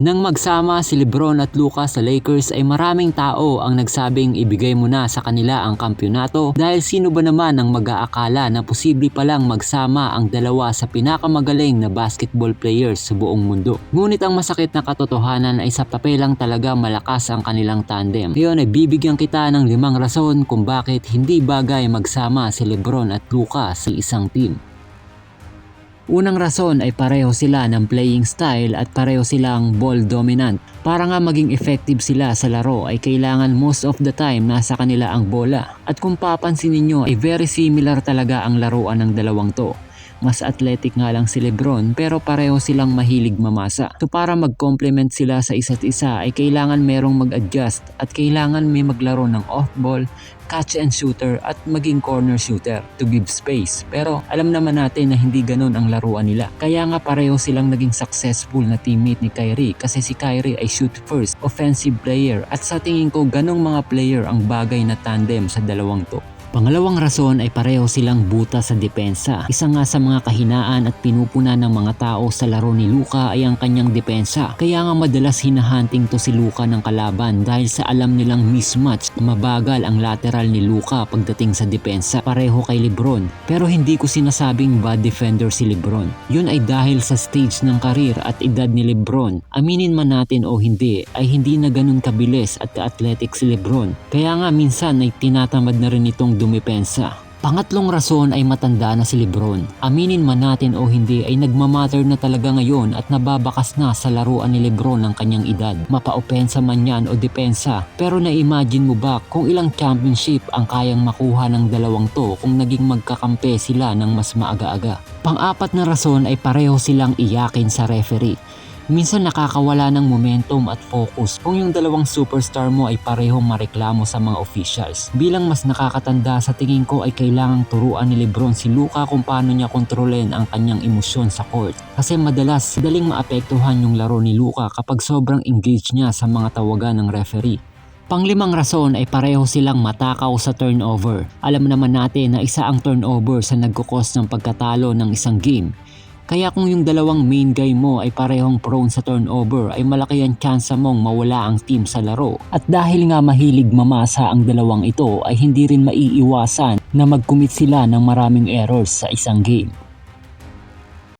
Nang magsama si Lebron at Luka sa Lakers ay maraming tao ang nagsabing ibigay mo na sa kanila ang kampyonato dahil sino ba naman ang mag-aakala na posible palang magsama ang dalawa sa pinakamagaling na basketball players sa buong mundo. Ngunit ang masakit na katotohanan ay sa papel lang talaga malakas ang kanilang tandem. Ngayon ay bibigyan kita ng limang rason kung bakit hindi bagay magsama si Lebron at Luka sa isang team. Unang rason ay pareho sila ng playing style at pareho silang ball dominant. Para nga maging effective sila sa laro ay kailangan most of the time nasa kanila ang bola. At kung papansin ninyo ay very similar talaga ang laruan ng dalawang to. Mas athletic nga lang si Lebron pero pareho silang mahilig mamasa. So para mag-complement sila sa isa't isa ay kailangan merong mag-adjust at kailangan may maglaro ng off-ball, catch and shooter at maging corner shooter to give space. Pero alam naman natin na hindi ganun ang laruan nila. Kaya nga pareho silang naging successful na teammate ni Kyrie kasi si Kyrie ay shoot first, offensive player at sa tingin ko ganong mga player ang bagay na tandem sa dalawang to. Pangalawang rason ay pareho silang buta sa depensa. Isa nga sa mga kahinaan at pinupuna ng mga tao sa laro ni Luka ay ang kanyang depensa. Kaya nga madalas hinahunting to si Luka ng kalaban dahil sa alam nilang mismatch mabagal ang lateral ni Luka pagdating sa depensa. Pareho kay Lebron. Pero hindi ko sinasabing bad defender si Lebron. Yun ay dahil sa stage ng karir at edad ni Lebron. Aminin man natin o hindi ay hindi na ganun kabilis at ka-athletic si Lebron. Kaya nga minsan ay tinatamad na rin itong dumipensa. Pangatlong rason ay matanda na si Lebron. Aminin man natin o hindi ay nagmamatter na talaga ngayon at nababakas na sa laruan ni Lebron ng kanyang edad. Mapa-opensa man yan o depensa. Pero na-imagine mo ba kung ilang championship ang kayang makuha ng dalawang to kung naging magkakampi sila ng mas maaga-aga. Pang-apat na rason ay pareho silang iyakin sa referee. Minsan nakakawala ng momentum at focus kung yung dalawang superstar mo ay parehong mareklamo sa mga officials. Bilang mas nakakatanda sa tingin ko ay kailangang turuan ni Lebron si Luka kung paano niya kontrolin ang kanyang emosyon sa court. Kasi madalas daling maapektuhan yung laro ni Luka kapag sobrang engaged niya sa mga tawagan ng referee. Panglimang rason ay pareho silang matakaw sa turnover. Alam naman natin na isa ang turnover sa nagkukos ng pagkatalo ng isang game. Kaya kung yung dalawang main guy mo ay parehong prone sa turnover ay malaki ang tsansa mong mawala ang team sa laro. At dahil nga mahilig mamasa ang dalawang ito ay hindi rin maiiwasan na mag-commit sila ng maraming errors sa isang game.